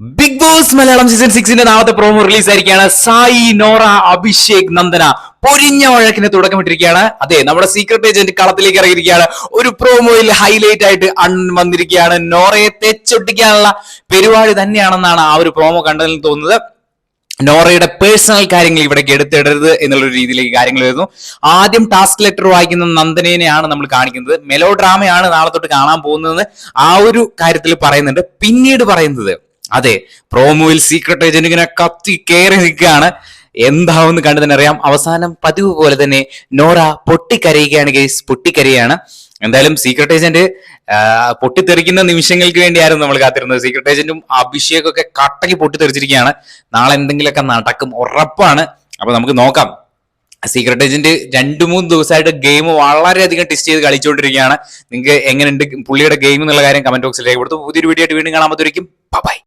Big boss Malayalam season സിക്സിന്റെ നാളത്തെ promo release ആയിരിക്കുകയാണ്. സായി നോറ അഭിഷേക് നന്ദന പൊരിഞ്ഞ വഴക്കിന് തുടക്കമിട്ടിരിക്കുകയാണ്. അതെ നമ്മുടെ സീക്രട്ട് ഏജന്റ് കളത്തിലേക്ക് ഇറങ്ങിയിരിക്കുകയാണ്. ഒരു പ്രോമോയിൽ ഹൈലൈറ്റ് ആയിട്ട് അൺ വന്നിരിക്കുകയാണ്. നോറയെ തെച്ചൊട്ടിക്കാനുള്ള പരിപാടി തന്നെയാണെന്നാണ് ആ ഒരു പ്രോമോ കണ്ടതിൽ തോന്നുന്നത്. നോറയുടെ പേഴ്സണൽ കാര്യങ്ങൾ ഇവിടേക്ക് എടുത്തിടരുത് എന്നുള്ള രീതിയിലേക്ക് കാര്യങ്ങൾ വരുന്നു. ആദ്യം ടാസ്ക് ലെറ്റർ വായിക്കുന്ന നന്ദനേനെയാണ് നമ്മൾ കാണിക്കുന്നത്. മെലോ ഡ്രാമയാണ് നാളെ തൊട്ട് കാണാൻ പോകുന്നതെന്ന് ആ ഒരു കാര്യത്തിൽ പറയുന്നുണ്ട്. പിന്നീട് പറയുന്നത് അതെ പ്രോമോയിൽ സീക്രട്ട് ഏജന്റ് ഇങ്ങനെ കത്തി കയറി നിൽക്കുകയാണ്. എന്താവെന്ന് കണ്ടു തന്നെ അറിയാം. അവസാനം പതിവ് പോലെ തന്നെ നോറ പൊട്ടിക്കരയുകയാണ് ഗെയ്സ് പൊട്ടിക്കരയാണ് എന്തായാലും സീക്രട്ട് ഏജന്റ് പൊട്ടിത്തെറിക്കുന്ന നിമിഷങ്ങൾക്ക് വേണ്ടിയായിരുന്നു നമ്മൾ കാത്തിരുന്നത്. സീക്രട്ട് ഏജന്റും അഭിഷേകും ഒക്കെ കട്ടയ്ക്ക് പൊട്ടിത്തെറിച്ചിരിക്കുകയാണ്. നാളെ എന്തെങ്കിലുമൊക്കെ നടക്കും ഉറപ്പാണ്. അപ്പൊ നമുക്ക് നോക്കാം. സീക്രട്ട് ഏജന്റ് രണ്ടു മൂന്ന് ദിവസമായിട്ട് ഗെയിം വളരെയധികം ടെസ്റ്റ് ചെയ്ത് കളിച്ചുകൊണ്ടിരിക്കുകയാണ്. നിങ്ങൾക്ക് എങ്ങനെയുണ്ട് പുള്ളിയുടെ ഗെയിം എന്നുള്ള കാര്യം കമന്റ് ബോക്സിൽ രേഖപ്പെടുത്തും. പുതിയൊരു വീഡിയോ ആയിട്ട് വീണ്ടും കാണാൻ പറ്റുമായിരിക്കും ബൈ